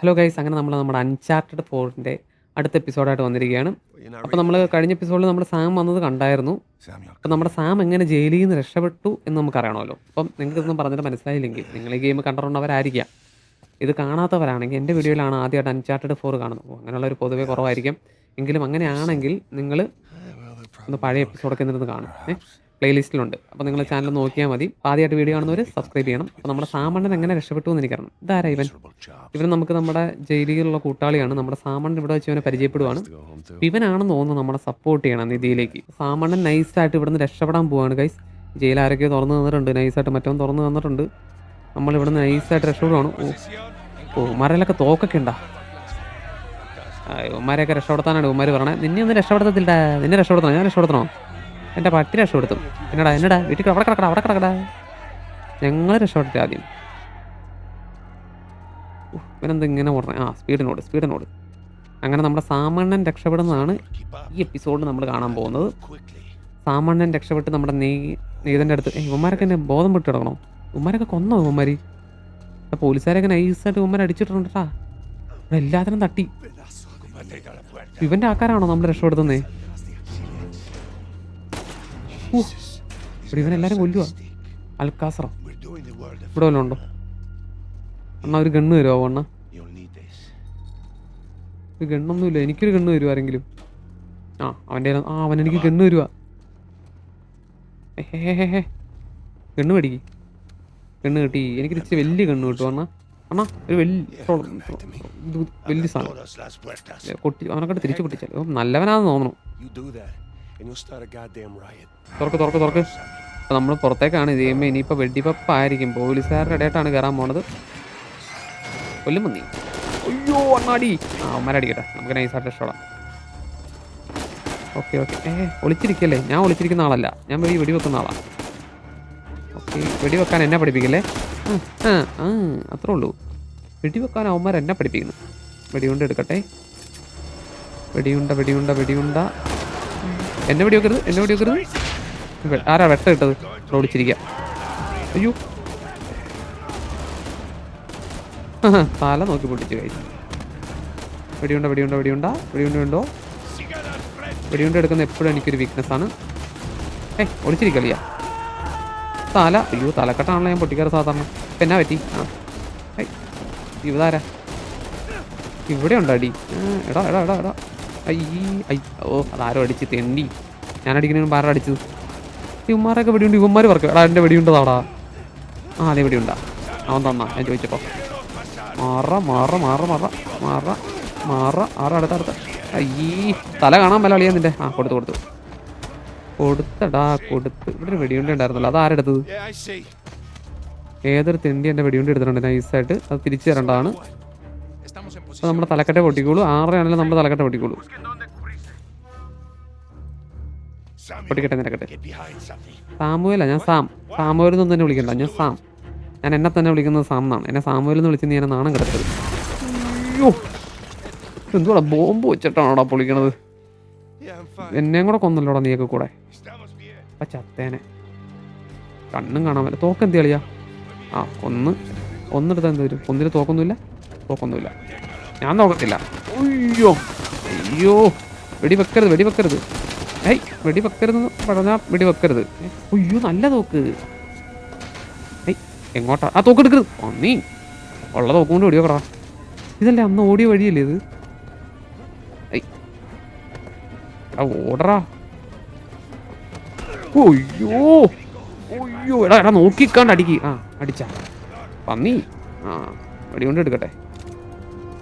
Hello guys അങ്ങനെ നമ്മൾ നമ്മുടെ അൺചാർട്ടഡ് ഫോറിന്റെ അടുത്ത എപ്പിസോഡായിട്ട് വന്നിരിക്കുകയാണ്. അപ്പോൾ നമ്മൾ കഴിഞ്ഞ എപ്പിസോഡിൽ നമ്മൾ സാം വന്നത് കണ്ടായിരുന്നു. അപ്പോൾ നമ്മുടെ സാം എങ്ങനെ ജയിലിൽ നിന്ന് രക്ഷപ്പെട്ടു എന്ന് നമുക്കറിയണമല്ലോ അപ്പം നിങ്ങൾക്ക് ഇതൊന്നും പറഞ്ഞിട്ട് മനസ്സിലായില്ലെങ്കിൽ നിങ്ങൾ ഈ ഗെയിം കണ്ടിട്ടുള്ളവരായിരിക്കാം. ഇത് കാണാത്തവരാണെങ്കിൽ എന്റെ വീഡിയോയിലാണ് ആദ്യമായിട്ട് അൺചാർട്ടഡ് ഫോർ കാണുന്നത്. അപ്പോൾ അങ്ങനെയുള്ള ഒരു പൊതുവേ കുറവായിരിക്കും. എങ്കിലും അങ്ങനെയാണെങ്കിൽ നിങ്ങൾ ഒന്ന് പഴയ എപ്പിസോഡൊക്കെ നിന്നിരുന്ന് കാണും പ്ലേലിസ്റ്റിലുണ്ട്. അപ്പോൾ നിങ്ങൾ ചാനൽ നോക്കിയാൽ മതി. ആദ്യമായിട്ട് വീഡിയോ കാണുന്നവർ സബ്സ്ക്രൈബ് ചെയ്യണം. അപ്പോൾ നമ്മുടെ സാമണ്ണൻ എങ്ങനെ രക്ഷപ്പെട്ടു എന്ന് എനിക്കറിയണം ഇതാരാ ഇവൻ? ഇവൻ നമുക്ക് നമ്മുടെ ജയിലിലുള്ള കൂട്ടാളിയാണ്. നമ്മുടെ സാമണ്ണൻ ഇവിടെ വെച്ച് ഇവനെ പരിചയപ്പെടുവാണ്. ഇവനാണെന്ന് തോന്നുന്നു നമ്മളെ സപ്പോർട്ട് ചെയ്യണം നിധിയിലേക്ക്. സാമണ്ണൻ നൈസായിട്ട് ഇവിടുന്ന് രക്ഷപ്പെടാൻ പോവാണ് ഗൈസ് ജയിൽ ആരൊക്കെയോ തുറന്നു തന്നിട്ടുണ്ട്. നൈസായിട്ട് മറ്റവൻ തുറന്നു തന്നിട്ടുണ്ട്. നമ്മൾ ഇവിടുന്ന് നൈസായിട്ട് രക്ഷപ്പെടുവാണ്. ഓ ഓ മരലൊക്കെ തോക്കൊക്കെ ഉണ്ടാ? ഉമ്മാരെയൊക്കെ രക്ഷപ്പെടുത്താനാണ് ഉമ്മാർ പറഞ്ഞത് നിന്നെ ഒന്നും രക്ഷപ്പെടുത്തത്തില്ല നിന്നെ രക്ഷപ്പെടുത്തണം? ഞാൻ രക്ഷപ്പെടുത്തണോ? എന്റെ പട്ടി രക്ഷപ്പെടുത്തും. എന്നടാ എന്നടാ വീട്ടിൽ അവിടെ കിടക്കടാ അവിടെ കിടക്കടാ. ഞങ്ങൾ രക്ഷപ്പെടുത്തി ആദ്യം. ഇവനെന്ത് ഇങ്ങനെ ഓടണേ ആ സ്പീഡിനോട് സ്പീഡിനോട് അങ്ങനെ നമ്മുടെ സാമണ്ണൻ രക്ഷപ്പെടുന്നതാണ് ഈ എപ്പിസോഡിൽ നമ്മൾ കാണാൻ പോകുന്നത്. സാമണ്ണൻ രക്ഷപ്പെട്ട് നമ്മുടെ നെയ് നെയ്തന്റെ അടുത്ത് ഇവന്മാരൊക്കെ എന്നെ ബോധം വിട്ട് കിടക്കണം? ഇവന്മാരൊക്കെ കൊന്നോ ഉമ്മാരി പോലീസുകാരൊക്കെ നൈസായിട്ട് ഇവന്മാർ അടിച്ചിട്ടുണ്ട് എല്ലാത്തിനും തട്ടി. ഇവന്റെ ആൾക്കാരാണോ നമ്മൾ രക്ഷപ്പെടുത്തുന്നേ? ഇവിടെ ഇവനെല്ലാരും കൊല്ലുക അൽക്കാസറോ. ഇവിടെ വല്ലതും ഉണ്ടോ? അണ്ണാ ഒരു ഗണ്ണ് തരുമോ അണ്ണ. ഒരു ഗണ്ണൊന്നുമില്ല. എനിക്കൊരു ഗണ്ണ് തരുമോ ആരെങ്കിലും? ആ അവന്റെ ആ അവൻ എനിക്ക് ഗണ്ണ് തരുക ഗണ്ണ് മേടിക്ക്. ഗണ്ണ് കിട്ടി. എനിക്ക് ഇച്ചിരി വലിയ ഗണ്ണ് കിട്ടും അണ്ണാ? അണ്ണാ ഒരു വലിയ വലിയ സാധനം. കൊട്ടി las puertas. ഏ, അവനൊക്കെ തിരിച്ചു പൊട്ടിച്ചാൽ. ഓ, നല്ലവനാന്ന് തോന്നുന്നു തുറക്കു തുറക്ക് തുറക്ക്. നമ്മൾ പുറത്തേക്കാണ് ഇത് ചെയ്യുമ്പോൾ ഇനിയിപ്പോൾ വെടിവെപ്പ് ആയിരിക്കും പോലീസുകാരുടെ ഇടയായിട്ടാണ് കയറാൻ പോണത്. കൊല്ലും മുന്നി അയ്യോ അണ്ണാടി. ആ അമ്മരടിക്കട്ടെ നമുക്ക് നൈസായിട്ട് ഇഷ്ടപ്പെടാം ഓക്കെ ഓക്കെ. ഏ ഒളിച്ചിരിക്കല്ലേ? ഞാൻ ഒളിച്ചിരിക്കുന്ന ആളല്ല. ഞാൻ വെടി വെടിവെക്കുന്ന ആളാണ് ഓക്കെ വെടിവെക്കാൻ എന്നെ പഠിപ്പിക്കല്ലേ? ആ, ആ അത്രേ ഉള്ളൂ. വെടിവെക്കാൻ അവന്മാർ എന്നെ പഠിപ്പിക്കുന്നു. വെടിയുണ്ട എടുക്കട്ടെ. വെടിയുണ്ട വെടിയുണ്ട വെടിയുണ്ട. എന്നെ വെടിവെക്കരുത് എന്നെ വെ- ആരാ വെട്ട ഇട്ടത്? റോഡിച്ചിരിക്ക അയ്യോ. തല നോക്കി പൊട്ടിച്ച് കഴിഞ്ഞു വെടിയുണ്ട വെടിയുണ്ട വെടിയുണ്ട? വെടിയുണ്ട ഉണ്ടോ? വെടിയുണ്ട എടുക്കുന്ന എപ്പോഴും എനിക്കൊരു വീക്ക്നെസ് ആണ്. ഏ ഒളിച്ചിരിക്കളിയ തല അയ്യോ തലക്കെട്ടാണല്ലോ ഞാൻ പൊട്ടിക്കാറ് സാധാരണ. ഇപ്പം എന്നാ പറ്റി? ആ. ഇവതാരാ? ഇവിടെ ഉണ്ടോ അടി എടാ എടാ എടാ എടാ. അയ്യേ ഓ അതാരോ അടിച്ച് തെണ്ടി. ഞാൻ അടിക്കുന്നതിന് ആരാ അടിച്ചത്? ഇവന്മാരൊക്കെ വെടിയുണ്ട് ഇവന്മാർ പറക്കും എടാ എന്റെ വെടിയുണ്ടതാടാ. ആ അതെ വെടിയുണ്ടാ. അവൻ തന്നാ ഞാൻ ചോദിച്ചപ്പോൾ മാറ മാറ മാറ മാറ മാറ മാറ ആറ അടുത്ത അടുത്ത? അയ്യേ തല കാണാൻ പല അളിയാ നിന്റെ. ആ കൊടുത്തു കൊടുത്തു. കൊടുത്തടാ കൊടുത്ത്. ഇവിടെ ഒരു വെടിയുണ്ട ഉണ്ടായിരുന്നല്ലോ അത് ആരെടുത്തത്. ഏതൊരു തെണ്ടി എന്റെ വെടിയുണ്ട് എടുത്തിട്ടുണ്ട്. നൈസായിട്ട് അത് തിരിച്ചു തരേണ്ടതാണ്. അപ്പോൾ നമ്മുടെ തലക്കെട്ട് പൊട്ടിക്കോളൂ. ആറരയാണെങ്കിലും നമ്മുടെ തലക്കെട്ട് പൊട്ടിക്കോളൂ. പൊട്ടിക്കട്ടെ നിരക്കട്ടെ സാമുവല്ല സാമുവേല ഞാൻ സാം. സാമുവേൽ എന്നൊന്നും തന്നെ വിളിക്കണ്ട. ഞാൻ സാം. ഞാൻ എന്നെ തന്നെ വിളിക്കുന്നത് സാം എന്നാണ്. എന്നെ സാമുവേൽ എന്ന് വിളിച്ച് നീ എന്നെ നാണം കിടത്തത് അയ്യോ. എന്തുവാടാ ബോംബ് വെച്ചിട്ടാണോടാ പൊളിക്കണത്. എന്നെയും കൂടെ കൊന്നല്ലോടാ നീയൊക്കെ കൂടെ? അപ്പൊ ചത്തേനെ. കണ്ണും കാണാൻ പറ്റില്ല. തോക്കെന്ത് കളിയാ? ആ ഒന്ന് ഒന്നെടുത്താൽ എന്ത് വരും ഒന്നിന് തോക്കൊന്നുമില്ല. തോക്കൊന്നുമില്ല. ഞാൻ നോക്കത്തില്ല. അയ്യോ അയ്യോ വെടി വെക്കരുത് വെടി വെക്കരുത് ഏയ് വെടി വെക്കരുത് പറഞ്ഞാൽ വെടി വെക്കരുത് അയ്യോ നല്ല തോക്ക്. ഏയ് എങ്ങോട്ടാ? ആ തോക്ക് എടുക്കരുത്. നീ ഉള്ള തോക്ക് കൊണ്ട് വെടി വെക്കടാ ഇതല്ലേ അന്ന് ഓടിയ വഴിയല്ലേ ഇത്? ഏയ്. ഓടറാ. ഒയ്യോ ഒയ്യോ എടാ എടാ നോക്കിക്കാണ്ട് അടിക്ക്. ആ അടിച്ചാ. പന്നി ആ വെടി കൊണ്ട് എടുക്കട്ടെ.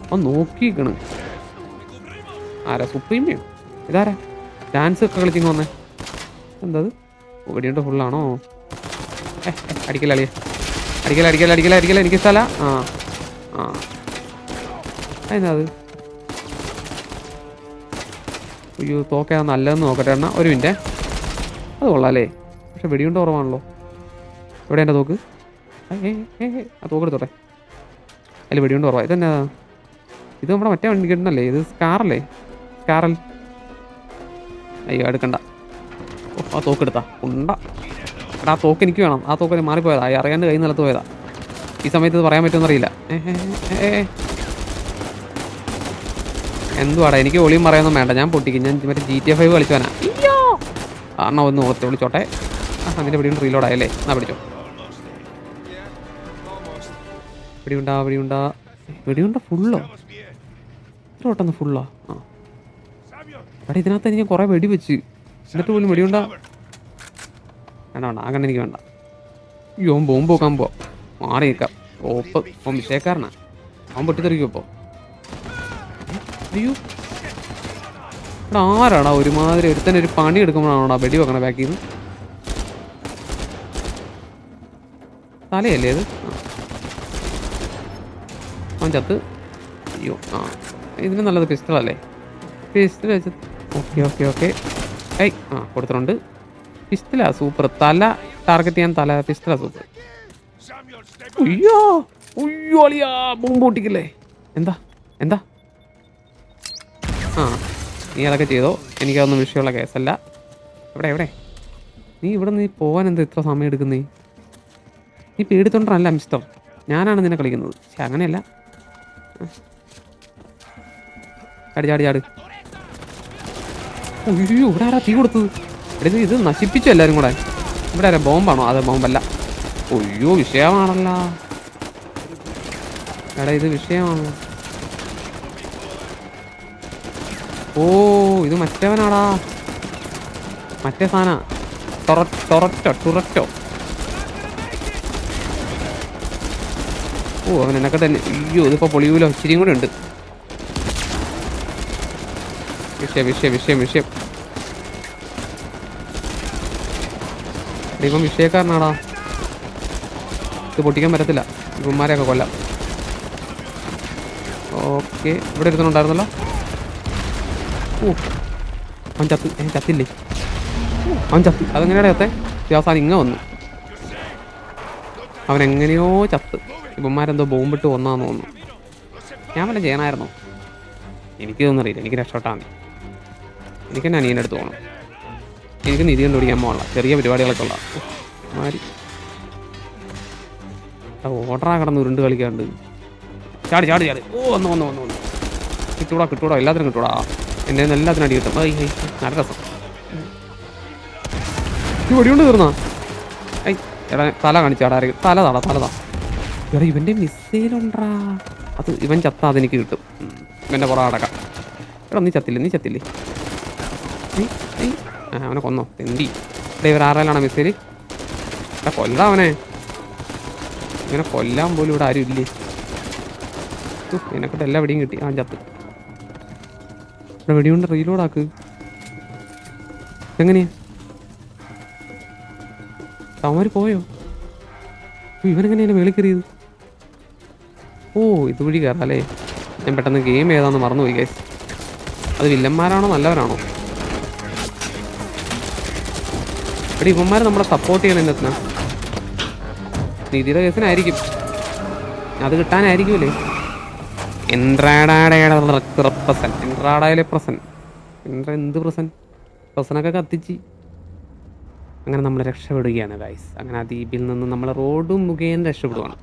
അവൻ നോക്കിക്കണ് ആരാ? സുപ്രീമിയോ? ഇതാരാ? ഡാൻസ് ഒക്കെ കളിച്ചിങ്ങ് വന്നേ. എന്തത് ഓടിയുണ്ട് ഫുള്ളാണോ അടിക്കല അളിയ? അടിക്കല അടിക്കല അടിക്കല അടിക്കല എനിക്ക് സ്ഥല. ആ ആ. എന്താ അയ്യോ തോക്ക നല്ലതെന്ന് നോക്കട്ടെ എണ്ണ. ഒരു മിനിറ്റ്. അത് കൊള്ളാല്ലേ? പക്ഷെ വെടിയുണ്ട് കുറവാണല്ലോ. എവിടെ എന്റെ തോക്ക്? ആ തോക്കെടുത്തോട്ടെ. അതിൽ വെടിയുണ്ട് കുറവാണ് ഇതെന്നാ? ഇത് നമ്മുടെ മറ്റേ വണ്ടി കിട്ടുന്നല്ലേ? ഇത് സ്കാറല്ലേ? സ്കാറൽ. അയ്യോ എടുക്കണ്ട. ഓ ആ തോക്ക് എടുത്താ. ഉണ്ട. എടാ ആ തോക്ക് എനിക്ക് വേണം. ആ തോക്ക് മാറിപ്പോയതാ. ഈ അറിയാണ്ട് കൈ നിലത്ത് പോയതാ. ഈ സമയത്ത് ഇത് പറയാൻ പറ്റുമെന്നറിയില്ല എന്തുവാടാ? എനിക്ക് ഒളിയും പറയാനൊന്നും വേണ്ട. ഞാൻ പൊട്ടിക്കും. ഞാൻ മറ്റേ ജി ടി എഫ് ഫൈവ് കളിച്ചവനാ. അയ്യോ! കാരണം ഒന്ന് ഓർത്ത് വിളിച്ചോട്ടെ. ആ അതിന്റെ പിടിയും റീലോഡ് ആയല്ലേ? എന്നാ പിടിച്ചോ. പിടിയുണ്ടാ പിടിയുണ്ടാ പിടിയുണ്ട ഫുള്ളോ പെട്ടെന്ന് ഫുള്ളാ അവിടെ! ഇതിനകത്ത് എനിക്ക് കുറേ വെടി വെച്ച്. എന്നിട്ട് പോലും വെടിയുണ്ടാ. വേണ്ട വേണ്ട ആ എനിക്ക് വേണ്ട. അയ്യോ ബോംബ് നോക്കാൻ പോവാ. മാറി നിൽക്കാം ഓപ്പ് ഓ മിസ്റ്റേക്കാരനാ അവൻ പൊട്ടിത്തെറിക്കും ഇപ്പോൾ അയ്യോ. ഇവിടെ ആരാടാ? ഒരുമാതിരി ഒരുത്തന്നെ ഒരു പണി എടുക്കുമ്പോഴാണോടാ വെടി വെക്കണ ബാക്കിൽ നിന്ന് തലയല്ലേ ഇത്. അവൻ ചത്ത്. അയ്യോ ആ. ഇതിന് നല്ലത് പിസ്റ്റളല്ലേ പിസ്റ്റൾ വെച്ച് ഓക്കെ ഓക്കെ ഓക്കെ. ഐ ആ കൊടുത്തിട്ടുണ്ട്. പിസ്റ്റലാ സൂപ്പർ. തല ടാർഗറ്റ് ചെയ്യാൻ തല പിസ്റ്റലാ സൂപ്പർ! അയ്യോ അയ്യോ അളിയാ ബോംബ് എന്താ എന്താ? ആ നീ അതൊക്കെ ചെയ്തോ? എനിക്കതൊന്നും വിഷയമുള്ള കേസല്ല. എവിടെ എവിടെ? നീ ഇവിടെ നീ പോകാൻ എന്താ ഇത്ര സമയം എടുക്കുന്നേ? നീ പേടിത്തൊണ്ടല്ല മിസ്റ്റർ ഞാനാണ് നിന്നെ കളിക്കുന്നത്. പക്ഷെ അങ്ങനെയല്ല. ചാടി ചാടി അയ്യോ ഇവിടെ ആരാ തീ കൊടുത്തത്? എടുത്ത് ഇത് ഇത് നശിപ്പിച്ചു എല്ലാവരും കൂടെ. ഇവിടെ ആരാ ബോംബാണോ? അതെ ബോംബല്ല. അയ്യോ വിഷയമാണല്ലോ. എടാ ഇത് വിഷയമാണ്. ഓ ഇത് മറ്റവനാടാ. മറ്റേ സാധന ടൊററ്റോ ടുറട്ടോ ഓ അവൻ എന്നൊക്കെ തന്നെ. അയ്യോ ഇതിപ്പോ പൊളിയൂലോ? ഇച്ചിരിയും കൂടെ ഉണ്ട്. വിഷയം വിഷയം വിഷയം വിഷയം ഇവൻ വിഷയക്കാരനാടാ. ഇത് പൊട്ടിക്കാൻ പറ്റത്തില്ല. ഇവന്മാരെയൊക്കെ കൊല്ലാം. ഓക്കെ. ഇവിടെ ഇരുന്നുണ്ടായിരുന്നല്ലോ ഓ. അവൻ ചത്തി. ഏ ചത്തില്ലേ? അവൻ ചത്തി. അതെങ്ങനെയാണ് ചത്തേ? അവസാനം ഇങ്ങ വന്നു. അവൻ എങ്ങനെയോ ചത്ത്. ഇവന്മാരെന്തോ ബോംബിട്ട് വന്നാന്ന് തോന്നുന്നു. ഞാൻ വല്ല ചെയ്യണമായിരുന്നോ എനിക്കിതൊന്നും അറിയില്ല. എനിക്ക് രക്ഷപ്പെട്ടാൽ എനിക്ക് തന്നെ അനിയന്റെ അടുത്ത് പോകണം. എനിക്ക് നിധി കണ്ടുപിടിക്കാൻ പോകണം ചെറിയ പരിപാടികളൊക്കെ ഉള്ള. മാരി ഓർഡറാ കിടന്ന് ഉരുണ്ട് കളിക്കാണ്ട്. ചാടി ചാടി ചാടി. ഓ വന്നു വന്നു വന്നു വന്നു. കിട്ടൂടാ കിട്ടൂടാ എല്ലാത്തിനും കിട്ടൂടാ. എന്നെ എല്ലാത്തിനും അടി കിട്ടും. ഐ നല്ല രസം. ഈ തീർന്നാ? ഐ എടാ തല കാണിച്ചാടാ തല താടാ തല താ. എടാ ഇവന്റെ മിസൈലുണ്ടാ അത് ഇവൻ ചത്താ അതെനിക്ക് കിട്ടും. ഇവന്റെ പുറം അടക്കാം എടാ നീ ചത്തില്ലേ നീ ചത്തില്ലേ? അവനെ കൊന്നോ. എന്തി ഇവർ ആരാലാണ് മിസ്സേരി എടാ കൊല്ലടാ അവനെ. ഇങ്ങനെ കൊല്ലാൻ പോലും ഇവിടെ ആരും ഇല്ലേ? എന്നെക്കിട്ട് എല്ലാ വെടിയും കിട്ടി. ആ ചത്ത്. ഇവിടെ വെടികൊണ്ട് റീലോഡ് ആക്ക്. എങ്ങനെയാ അവന്മാര് പോയോ? ഇവനെങ്ങനെയാണ് മേളിൽ കയറിയത്? ഓ ഇതുവഴി കയറാം അല്ലേ? ഞാൻ പെട്ടെന്ന് ഗെയിം ഏതാന്ന് മറന്നുപോയി ഗൈസ് അത് വില്ലന്മാരാണോ നല്ലവരാണോ? ഇവിടെ ഇവന്മാരെ നമ്മളെ സപ്പോർട്ട് ചെയ്യണം എന്നത്തിനാ നിധിയുടെ കേസിനായിരിക്കും. അത് കിട്ടാനായിരിക്കുമല്ലേ എൻട്രാഡയുടെ പ്രസൻ എൻട്രാഡയിലെ പ്രസൻ എൻട്ര എന്ത് പ്രസൻ പ്രസനൊക്കെ കത്തിച്ച്. അങ്ങനെ നമ്മൾ രക്ഷപ്പെടുകയാണ് ഗൈസ് അങ്ങനെ ആ ദ്വീപിൽ നിന്ന് നമ്മൾ റോഡ് മുഖേന രക്ഷപ്പെടുവാണ്.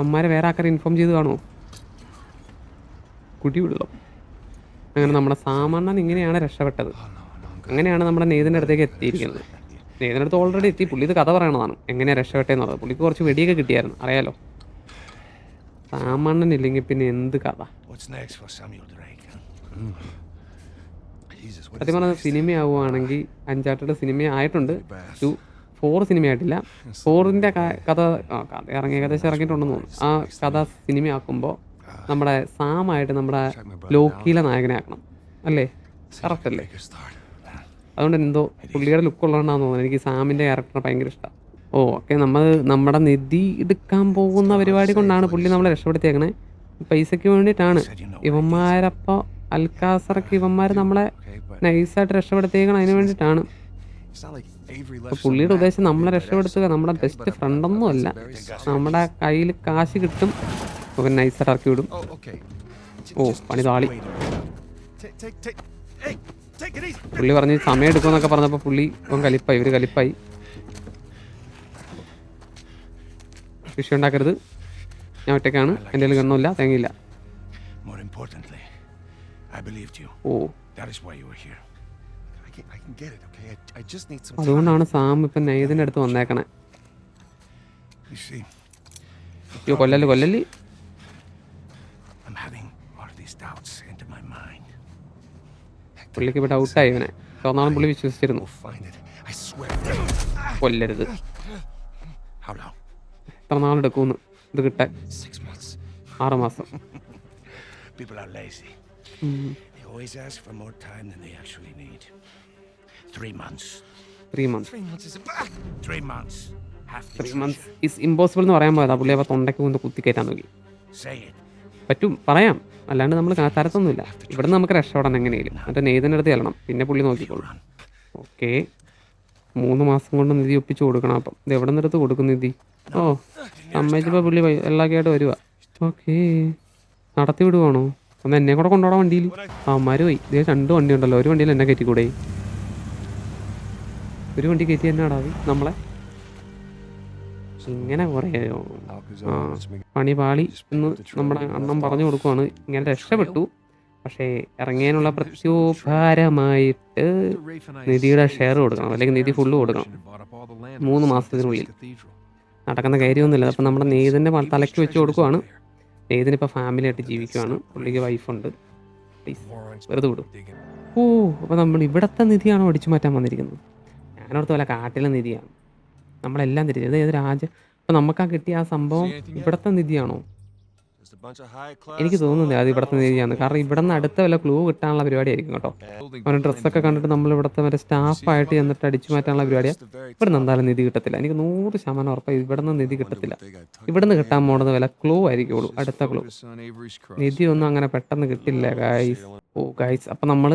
അമ്മമാരെ വേറെ ആൾക്കാരെ ഇൻഫോം ചെയ്ത് കാണുമോ കുടിവെള്ളം. അങ്ങനെ നമ്മുടെ സാമാന്യം ഇങ്ങനെയാണ് രക്ഷപ്പെട്ടത്. അങ്ങനെയാണ് നമ്മുടെ നെയ്തിന്റെ അടുത്തേക്ക് എത്തിയിരിക്കുന്നത്. നെയ്തിന്റെ അടുത്ത് ഓൾറെഡി എത്തി. പുള്ളി ഇത് കഥ പറയണതാണ്. എങ്ങനെയാണ് രക്ഷപ്പെട്ടതെന്ന് എന്നുള്ളത്. പുള്ളിക്ക് കുറച്ച് വെടിയൊക്കെ കിട്ടിയായിരുന്നു. അറിയാലോ? സാമാന്യൻ ഇല്ലെങ്കിൽ പിന്നെ എന്ത് കഥ? സത്യം പറഞ്ഞ സിനിമയാവുകയാണെങ്കിൽ അഞ്ചാട്ടയുടെ സിനിമ ആയിട്ടുണ്ട്. ടു ഫോർ സിനിമ ആയിട്ടില്ല. ഫോറിന്റെ കഥ കഥ ഇറങ്ങി ഏകദേശം ഇറങ്ങിയിട്ടുണ്ടെന്ന് തോന്നുന്നു. ആ കഥ സിനിമയാക്കുമ്പോൾ നമ്മുടെ സാമായിട്ട് നമ്മുടെ ലോക്കിയിലെ നായകനെ ആക്കണം. അല്ലേ? കറക്റ്റ് അല്ലേ. അതുകൊണ്ട് എന്തോ പുള്ളിയുടെ ലുക്ക് ഉള്ളതുകൊണ്ടാന്ന് തോന്നുന്നു എനിക്ക് സാമിന്റെ ക്യാരക്ടർ ഭയങ്കര ഇഷ്ടം. ഓ ഓക്കെ നമ്മൾ നമ്മുടെ നിധി എടുക്കാൻ പോകുന്ന പരിപാടി കൊണ്ടാണ് പുള്ളി നമ്മളെ രക്ഷപ്പെടുത്തിയേക്കണേ. പൈസയ്ക്ക് വേണ്ടിയിട്ടാണ്. ഇവന്മാരപ്പോൾ അൽക്കാസറക്ക് ഇവന്മാർ നമ്മളെ നൈസായിട്ട് രക്ഷപ്പെടുത്തിയേക്കണം അതിന് വേണ്ടിയിട്ടാണ്. പുള്ളിയുടെ ഉദ്ദേശം നമ്മളെ രക്ഷപ്പെടുത്തുക നമ്മുടെ ബെസ്റ്റ് ഫ്രണ്ടൊന്നും അല്ല. നമ്മുടെ കയ്യിൽ കാശ് കിട്ടും ഒക്കെ നൈസായിട്ട് ഇറക്കി വിടും. Oh, ഓ പണി താളി. പുള്ളി പറഞ്ഞ് സമയമെടുക്കുമെന്നൊക്കെ പറഞ്ഞപ്പോൾ പുള്ളി ഇപ്പം കലിപ്പായി ഇവർ കലിപ്പായി. കൃഷി ഉണ്ടാക്കരുത്. ഞാൻ ഒറ്റക്കാണ് എന്റെ ഗണ്ണില്ല തേങ്ങയില്ല അതുകൊണ്ടാണ് സാം ഇപ്പൊ നെയ്തിന്റെ അടുത്ത് വന്നേക്കണേ. കൊല്ലല് കൊല്ലല് I'm having more of these doubts. പുള്ളിക്ക് ഇപ്പോൾ ഡൗട്ടായി ഇവനെ ചുവന്നാളും പുള്ളി വിശ്വസിച്ചിരുന്നു. കൊല്ലരുത്? എത്ര നാളെടുക്കുമെന്ന് ഇത് കിട്ടാൻ ആറ് മാസം. ത്രീ മന്ത്സ് ഇസ് ഇമ്പോസിബിൾ എന്ന് പറയാൻ പോയതാ പുള്ളി അപ്പോൾ തൊണ്ടയ്ക്ക് കൊണ്ട് കുത്തി കയറ്റാൻ നോക്കി. പറ്റും. പറയാം. അല്ലാണ്ട് നമ്മൾ തരത്തൊന്നുമില്ല ഇവിടെ നമുക്ക് രക്ഷപ്പെടാൻ എങ്ങനെയും മറ്റേ നെയ്തിന്റെ അടുത്ത് ചെല്ലണം. പിന്നെ പുള്ളി നോക്കിക്കോളും. ഓക്കെ. മൂന്ന് മാസം കൊണ്ട് നിധി ഒപ്പിച്ച് കൊടുക്കണം അപ്പം. ഇത് എവിടെ നിന്നെടുത്ത് കൊടുക്കും നിധി? ഓ സമ്മതിച്ചപ്പോൾ പുള്ളി വൈ- വരിക ഓക്കെ. നടത്തി വിടുവാണോ? ഒന്ന് എന്നെ കൂടെ കൊണ്ടുപോകാൻ വണ്ടിയിൽ അവന്മാർ പോയി. ഇതേ രണ്ട് വണ്ടി ഉണ്ടല്ലോ. ഒരു വണ്ടിയിൽ എന്നെ കയറ്റിക്കൂടെ? ഒരു വണ്ടി കയറ്റി എന്നെ നമ്മളെ? ഇങ്ങനെ കുറയോ ആ പണി പാളി എന്ന് നമ്മുടെ അണ്ണം പറഞ്ഞു കൊടുക്കുവാണ്. ഇങ്ങനെ രക്ഷപ്പെട്ടു. പക്ഷേ ഇറങ്ങിയതിനുള്ള പ്രത്യുപകാരമായിട്ട് നിധിയുടെ ഷെയർ കൊടുക്കണം. അല്ലെങ്കിൽ നിധി ഫുള്ള് കൊടുക്കണം. മൂന്ന് മാസത്തിനുള്ളിൽ. നടക്കുന്ന കാര്യമൊന്നുമില്ല. അപ്പം നമ്മുടെ നെയ്തിന്റെ തലയ്ക്ക് വെച്ച് കൊടുക്കുവാണ്. നെയ്തിനിപ്പോൾ ഫാമിലി ആയിട്ട് ജീവിക്കുവാണ്. പുള്ളിക്ക് വൈഫുണ്ട് പ്ലീസ് വെറുതെ വിടും. ഓ അപ്പോൾ നമ്മൾ ഇവിടത്തെ നിധിയാണോ അടിച്ചു മാറ്റാൻ വന്നിരിക്കുന്നത്? ഞാനോടത്ത് വല്ല കാട്ടിലെ നിധിയാണ്. നമ്മളെല്ലാം തിരിച്ചത് ഏത് രാജ അപ്പം നമുക്ക് ആ കിട്ടിയ ആ സംഭവം ഇവിടത്തെ നിധിയാണോ? എനിക്ക് തോന്നുന്നില്ല അത് ഇവിടത്തെ നിധിയാണ്. കാരണം ഇവിടെ നിന്ന് അടുത്ത വല്ല ക്ലൂ കിട്ടാനുള്ള പരിപാടിയായിരിക്കും കേട്ടോ. അവന്റെ ഡ്രസ്സൊക്കെ കണ്ടിട്ട് നമ്മൾ ഇവിടുത്തെ വരെ സ്റ്റാഫായിട്ട് ചെന്നിട്ട് അടിച്ചു മാറ്റാനുള്ള പരിപാടിയാണ് ഇവിടെ നിന്ന് എന്തായാലും നിധി കിട്ടത്തില്ല. എനിക്ക് നൂറ് ശതമാനം ഉറപ്പാണ് ഇവിടെ നിന്ന് നിധി കിട്ടത്തില്ല. ഇവിടെ നിന്ന് കിട്ടാൻ പോണത് വല്ല ക്ലൂ ആയിരിക്കുള്ളൂ. അടുത്ത ക്ലൂ നിധി ഒന്നും അങ്ങനെ പെട്ടെന്ന് കിട്ടില്ല ഗായ്സ് ഓ ഗായ്സ് അപ്പം നമ്മൾ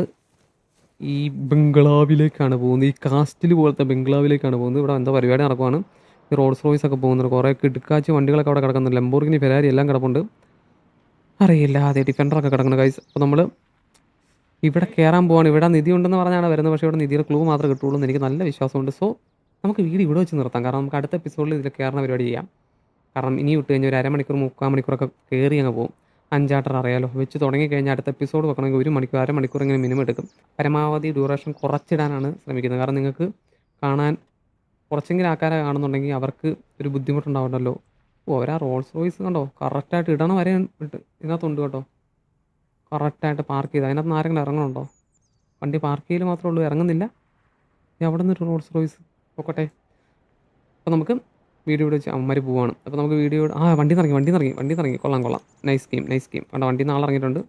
ഈ ബംഗ്ലാവിലേക്കാണ് പോകുന്നത്. ഈ കാസ്റ്റിൽ പോലത്തെ ബംഗ്ലാവിലേക്കാണ് പോകുന്നത്. ഇവിടെ എന്താ പരിപാടി നടക്കുവാണ്. ഈ റോഡ്സ് റോയ്സ് ഒക്കെ പോകുന്നുണ്ട്. കുറേ കിടുക്കാച്ച് വണ്ടികളൊക്കെ അവിടെ കിടക്കുന്നുണ്ട്. ലംബോർഗിനി ഫെരാരി എല്ലാം കിടപ്പുണ്ട്. അറിയില്ല അതെ ഡിഫൻഡറൊക്കെ കിടക്കുന്നത് കൈസ് അപ്പോൾ നമ്മൾ ഇവിടെ കയറാൻ പോവാണ്. ഇവിടെ നിധി ഉണ്ടെന്ന് പറഞ്ഞാണ് വരുന്നത്. പക്ഷേ ഇവിടെ നിധിയുടെ ക്ലൂ മാത്രമേ കിട്ടുള്ളൂ എന്ന് എനിക്ക് നല്ല വിശ്വാസമുണ്ട്. സോ നമുക്ക് വീട് ഇവിടെ വെച്ച് നിർത്താം. കാരണം നമുക്ക് അടുത്ത എപ്പിസോഡിൽ ഇതിൽ കയറുന്ന പരിപാടി ചെയ്യാം. കാരണം ഇനി വിട്ട് കഴിഞ്ഞാൽ ഒരു അരമണിക്കൂർ മുക്കാൽ മണിക്കൂറൊക്കെ കയറി അങ്ങ് പോകും. അഞ്ചാട്ടർ അറിയാലോ വെച്ച് തുടങ്ങിക്കഴിഞ്ഞാൽ അടുത്ത എപ്പിസോഡ് വെക്കണമെങ്കിൽ ഒരു മണിക്കൂർ അര മണിക്കൂർ ഇങ്ങനെ മിനിമം എടുക്കും. പരമാവധി ഡ്യൂറേഷൻ കുറച്ചിടാനാണ് ശ്രമിക്കുന്നത്. കാരണം നിങ്ങൾക്ക് കാണാൻ കുറച്ചെങ്കിലും ആൾക്കാരെ കാണുന്നുണ്ടെങ്കിൽ അവർക്ക് ഒരു ബുദ്ധിമുട്ടുണ്ടാവുമല്ലോ ഓ അവരാ റോൾസ് റോയ്സ് കണ്ടോ? കറക്റ്റായിട്ട് ഇടണ വരെ ഇട്ട് ഇതിനകത്തുണ്ട് കേട്ടോ. കറക്റ്റായിട്ട് പാർക്ക് ചെയ്ത്. അതിനകത്ത് ആരെങ്കിലും ഇറങ്ങണുണ്ടോ? വണ്ടി പാർക്ക് ചെയ്യൽ മാത്രമേ ഉള്ളൂ ഇറങ്ങുന്നില്ല. അവിടെ നിന്ന് റോൾസ് റോയ്സ് പോക്കട്ടെ. അപ്പോൾ നമുക്ക് വീഡിയോ ഇവിടെ വെച്ച് അമ്മമാർ പോവാണ്. അപ്പോൾ നമുക്ക് വീഡിയോ ആ വണ്ടി നിറങ്ങി വണ്ടി നിറങ്ങി വണ്ടി നിറങ്ങി കൊള്ളാം കൊള്ളാം. നൈസ് ഗെയിം നൈസ് ഗെയിം കണ്ടോ വണ്ടി നാളെ ഇറങ്ങിയിട്ടുണ്ട്.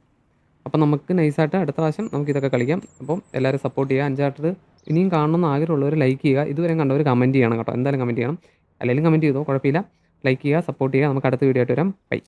അപ്പോൾ നമുക്ക് നൈസായിട്ട് അടുത്ത പ്രാവശ്യം നമുക്ക് ഇതൊക്കെ കളിക്കാം. അപ്പം എല്ലാവരും സപ്പോർട്ട് ചെയ്യുക. അഞ്ചാട്ടത് ഇനിയും കാണണമെന്ന് ആഗ്രഹമുള്ളവർ ലൈക്ക് ചെയ്യുക. ഇതുവരെ കണ്ടവർ കമന്റ് ചെയ്യണം കേട്ടോ. എന്തായാലും കമന്റ് ചെയ്യണം. അല്ലെങ്കിൽ കമന്റ് ചെയ്തോ കുഴപ്പമില്ല. ലൈക്ക് ചെയ്യുക സപ്പോർട്ട് ചെയ്യുക. നമുക്ക് അടുത്ത വീഡിയോ ആയിട്ട് വരാം. ബൈ